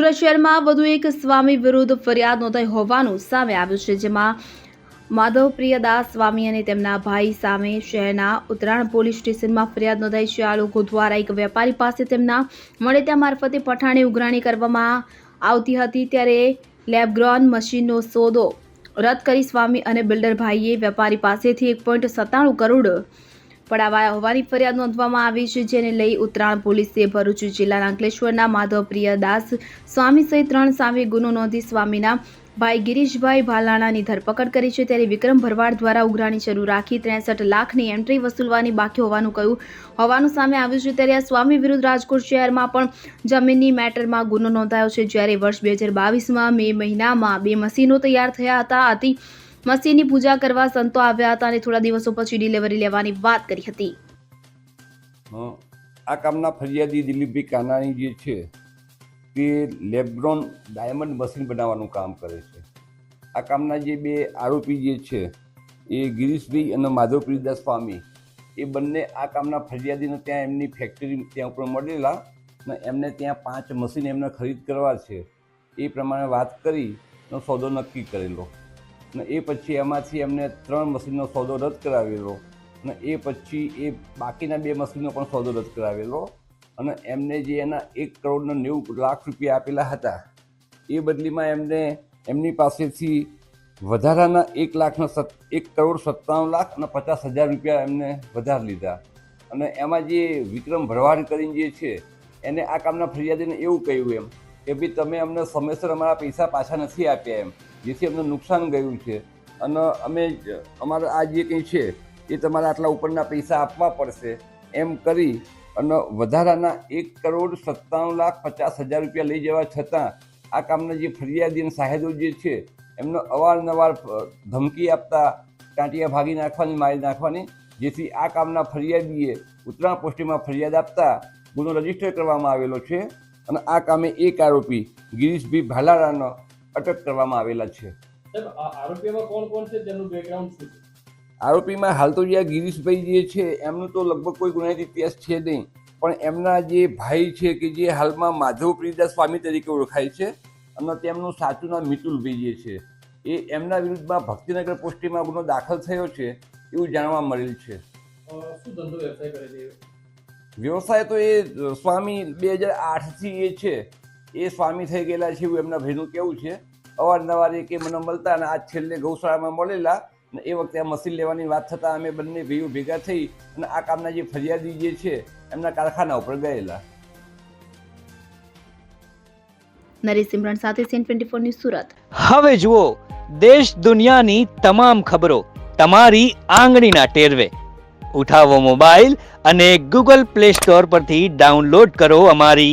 સુરત શહેરમાં વધુ એક સ્વામી વિરુદ્ધ ફરિયાદ નોંધાઈ હોવાનું સામે આવ્યું છે, જેમાં માધવપ્રિયદાસ સ્વામી અને તેમના ભાઈ સામે શહેરના ઉત્તરાયણ પોલીસ સ્ટેશનમાં ફરિયાદ નોંધાઈ છે. આ લોકો દ્વારા એક વેપારી પાસે તેમના મળેત્યા મારફતે પઠાણી ઉઘરાણી કરવામાં આવતી હતી. ત્યારે લેબગ્રોન મશીનનો સોદો રદ કરી સ્વામી અને બિલ્ડર ભાઈએ વેપારી પાસેથી એક પોઈન્ટ સત્તાણું કરોડ પડાવાયા હોવાની ફરિયાદ નોંધવામાં આવી છે, જેને લઈ ઉત્તરાયણ પોલીસે ભરૂચ જિલ્લાના અંકલેશ્વરના માધવ દાસ, સ્વામી સહિત ત્રણ સામે ગુનો નોંધી સ્વામીના ભાઈ ગિરીશભાઈ ભાલાણાની ધરપકડ કરી છે. ત્યારે વિક્રમ ભરવાડ દ્વારા ઉઘરાણી શરૂ રાખી ત્રેસઠ લાખની એન્ટ્રી વસૂલવાની બાકી હોવાનું કહ્યું. હોવાનું સામે આવ્યું છે, ત્યારે આ સ્વામી વિરુદ્ધ રાજકોટ શહેરમાં પણ જમીનની મેટરમાં ગુનો નોંધાયો છે. જ્યારે વર્ષ બે હજાર બાવીસમાં મે મહિનામાં બે મશીનો તૈયાર થયા હતા. આથી મશીનની પૂજા કરવા સંતો આવ્યા હતા અને થોડા દિવસો પછી ડિલિવરી લેવાની વાત કરી હતી. આ કામના ફરિયાદી દિલીપભાઈ કાનાણી જે છે, તે લેબ્રોન ડાયમંડ મશીન બનાવવાનું કામ કરે છે આ કામના જે બે આરોપી જે છે, એ ગિરીશભાઈ અને માધવપ્રીદાસ સ્વામી, એ બંને આ કામના ફરિયાદીને ત્યાં એમની ફેક્ટરી ત્યાં ઉપર મળેલા અને એમને ત્યાં પાંચ મશીન એમને ખરીદ કરવા છે, એ પ્રમાણે વાત કરી સોદો નક્કી કરેલો અને એ પછી એમાંથી એમને ત્રણ મશીનનો સોદો રદ કરાવેલો. અને એ પછી એ બાકીના બે મશીનનો પણ સોદો રદ કરાવેલો. અને એમને જે એના એક કરોડને નેવું લાખ રૂપિયા આપેલા હતા, એ બદલીમાં એમને એમની પાસેથી વધારાના એક લાખના સત, એક કરોડ સત્તાણું લાખ અને પચાસ હજાર રૂપિયા એમને વધારે લીધા. અને એમાં જે વિક્રમ ભરવાડ કરીને જે છે, એને આ કામના ફરિયાદીને એવું કહ્યું એમ કે ભાઈ તમે અમને સમયસર અમારા પૈસા પાછા નથી આપ્યા એમ. જેથી અમને નુકસાન ગયું છે. અને અમે, અમારા આ જે કંઈ છે, એ તમારે આટલા ઉપરના પૈસા આપવા પડશે. એમ કરી અને વધારાના એક કરોડ સત્તાણું લાખ પચાસ હજાર રૂપિયા લઈ જવા છતાં, આ કામના જે ફરિયાદી અને સાહેદો જે છે, એમને અવારનવાર ધમકી આપતા, ટાંટિયા ભાગી નાખવાની, મારી નાખવાની, જેથી આ કામના ફરિયાદીએ ઉત્તરાયણ પોસ્ટીમાં ફરિયાદ આપતા, ગુનો રજિસ્ટર કરવામાં આવેલો છે. અને આ કામે એક આરોપી, ગિરીશભાઈ ભાલારાનો અટક કરવામાં આવેલા છે. આરોપીમાં હાલ તો જે ગિરીશભાઈ જે છે એમનું તો લગભગ કોઈ ગુનાહિત ઇતિહાસ છે નહીં. પણ એમના જે ભાઈ છે કે જે હાલમાં માધવ પ્રિયદાસ સ્વામી તરીકે ઓળખાય છે અને તેમનું સાચું નામ મિતુલભાઈ જે છે એ એમના વિરુદ્ધમાં ભક્તિનગર પોસ્ટીમાં ગુનો દાખલ થયો છે એવું જાણવા મળેલ છે? વ્યવસાય તો એ સ્વામી બે હજાર આઠથી એ છે એ સ્વામી થઈ ગયેલા છે એવું એમના ભાઈનું કેવું છે. અવારનવાર એ કે મને મળતા અને આજ છેલ્લે ગૌશાળામાં મળેલા અને એ વખતે આ મશીન લેવાની વાત થતાં અમે બંને ભાઈઓ ભેગા થઈ અને આ કામના જે ફરિયાદી જે છે એમના કારખાના ઉપર ગયેલા. નરેશ સિમરન સાથે CN twenty four news Surat. હવે જુઓ દેશ દુનિયાની તમામ ખબરો તમારી આંગળીના ટેરવે. ઉઠાવો મોબાઈલ અને ગૂગલ પ્લે સ્ટોર પરથી ડાઉનલોડ કરો અમારી